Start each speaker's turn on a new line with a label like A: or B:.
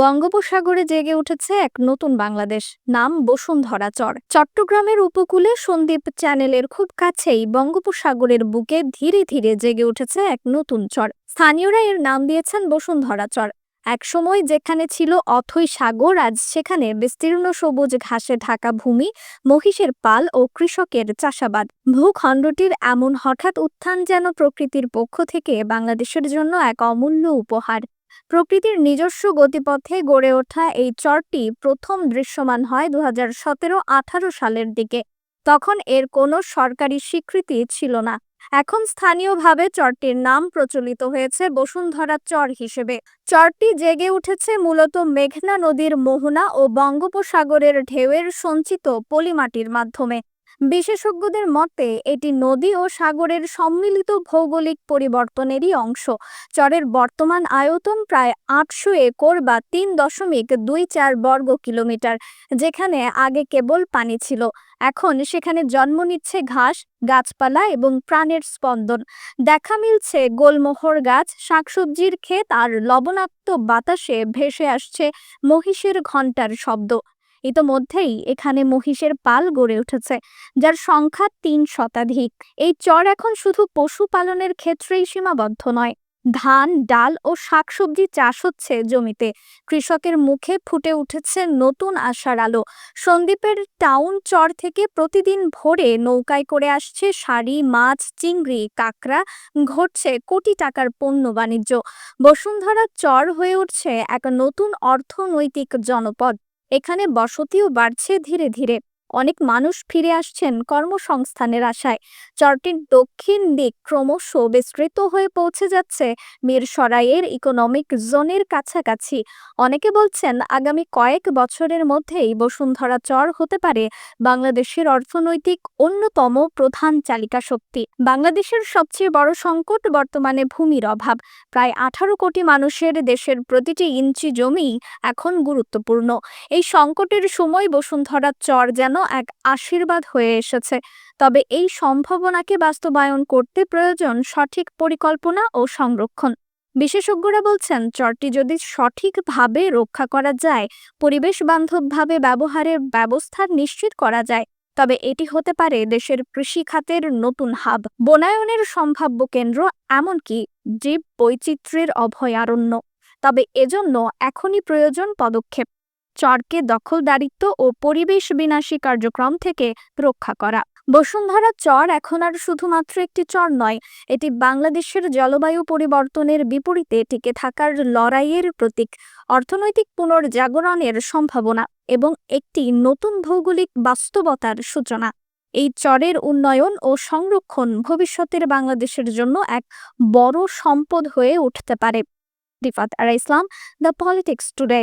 A: বঙ্গোপসাগরে জেগে উঠেছে এক নতুন বাংলাদেশ, নাম বসুন্ধরা চর। চট্টগ্রামের উপকূলে সন্দ্বীপ চ্যানেলের খুব কাছেই বঙ্গোপসাগরের বুকে ধীরে ধীরে জেগে উঠেছে এক নতুন চর। স্থানীয়রা এর নাম দিয়েছেন বসুন্ধরা চর। একসময় যেখানে ছিল অথই সাগর, আজ সেখানে বিস্তীর্ণ সবুজ ঘাসে ঢাকা ভূমি, মহিষের পাল ও কৃষকের চাষাবাদ। ভূখণ্ডটির এমন হঠাৎ উত্থান যেন প্রকৃতির পক্ষ থেকে বাংলাদেশের জন্য এক অমূল্য উপহার। প্রকৃতির নিজস্ব গতিপথে গড়ে ওঠা এই চরটি প্রথম দৃশ্যমান হয় দু হাজার সতেরো আঠারো সালের দিকে। তখন এর কোনো সরকারি স্বীকৃতি ছিল না। এখন স্থানীয়ভাবে চরটির নাম প্রচলিত হয়েছে বসুন্ধরা চর হিসেবে। চরটি জেগে উঠেছে মূলত মেঘনা নদীর মোহনা ও বঙ্গোপসাগরের ঢেউয়ের সঞ্চিত পলিমাটির মাধ্যমে। বিশেষজ্ঞদের মতে, এটি নদী ও সাগরের সম্মিলিত ভৌগোলিক পরিবর্তনেরই অংশ। চরের বর্তমান আয়তন প্রায় আটশো একর বা তিন দশমিক দুই চার বর্গ কিলোমিটার, যেখানে আগে কেবল পানি ছিল। এখন সেখানে জন্ম নিচ্ছে ঘাস, গাছপালা এবং প্রাণের স্পন্দন। দেখা মিলছে গোলমোহর গাছ, শাকসবজির ক্ষেত আর লবণাক্ত বাতাসে ভেসে আসছে মহিষের ঘণ্টার শব্দ। ইতোমধ্যেই এখানে মহিষের পাল গড়ে উঠেছে, যার সংখ্যা তিন শতাধিক। এই চর এখন শুধু পশুপালনের ক্ষেত্রেই সীমাবদ্ধ নয়, ধান, ডাল ও শাকসবজি চাষ হচ্ছে জমিতে। কৃষকের মুখে ফুটে উঠেছে নতুন আশার আলো। সন্দ্বীপের টাউন চর থেকে প্রতিদিন ভোরে নৌকায় করে আসছে শাড়ি, মাছ, চিংড়ি, কাঁকড়া, ঘটছে কোটি টাকার পণ্য বাণিজ্য। বসুন্ধরা চর হয়ে উঠছে এক নতুন অর্থনৈতিক জনপদ। এখানে বসতিও বাড়ছে ধীরে ধীরে। অনেক মানুষ ফিরে আসছেন কর্মসংস্থানের আশায়। চরটির দক্ষিণ দিক ক্রমশ বিস্তৃত হয়ে পৌঁছে যাচ্ছে মিরসরাইয়ের ইকোনমিক জোনের কাছাকাছি। অনেকে বলছেন, আগামী কয়েক বছরের মধ্যেই বসুন্ধরা চর হতে পারে বাংলাদেশের অর্থনৈতিক অন্যতম প্রধান চালিকা শক্তি। বাংলাদেশের সবচেয়ে বড় সংকট বর্তমানে ভূমির অভাব। প্রায় আঠারো কোটি মানুষের দেশের প্রতিটি ইঞ্চি জমি এখন গুরুত্বপূর্ণ। এই সংকটের সময় বসুন্ধরা চর যেন এক আশীর্বাদ হয়ে এসেছে। তবে এই সম্ভাবনাকে বাস্তবায়ন করতে প্রয়োজন সঠিক পরিকল্পনা ও সংরক্ষণ। বিশেষজ্ঞরা বলছেন, চরটি যদি সঠিকভাবে রক্ষা করা যায় পরিবেশ বান্ধবভাবে ব্যবহারের ব্যবস্থা নিশ্চিত করা যায়। তবে এটি হতে পারে দেশের কৃষি খাতের নতুন হাব। বনায়নের সম্ভাব্য কেন্দ্র এমনকি জীব বৈচিত্র্যের অভয়ারণ্য। তবে এজন্য এখনই প্রয়োজন পদক্ষেপ। চরকে দখলদারিত্ব ও পরিবেশ বিনাশী কার্যক্রম থেকে রক্ষা করা। বসুন্ধরা চর এখন আর শুধুমাত্র একটি চর নয়, এটি বাংলাদেশের জলবায়ু পরিবর্তনের বিপরীতে টিকে থাকার লড়াইয়ের প্রতীক, অর্থনৈতিক পুনর্জাগরণের সম্ভাবনা এবং একটি নতুন ভৌগোলিক বাস্তবতার সূচনা। এই চরের উন্নয়ন ও সংরক্ষণ ভবিষ্যতের বাংলাদেশের জন্য এক বড় সম্পদ হয়ে উঠতে পারে। রিফাত আর ইসলাম, দ্য পলিটিক্স টুডে।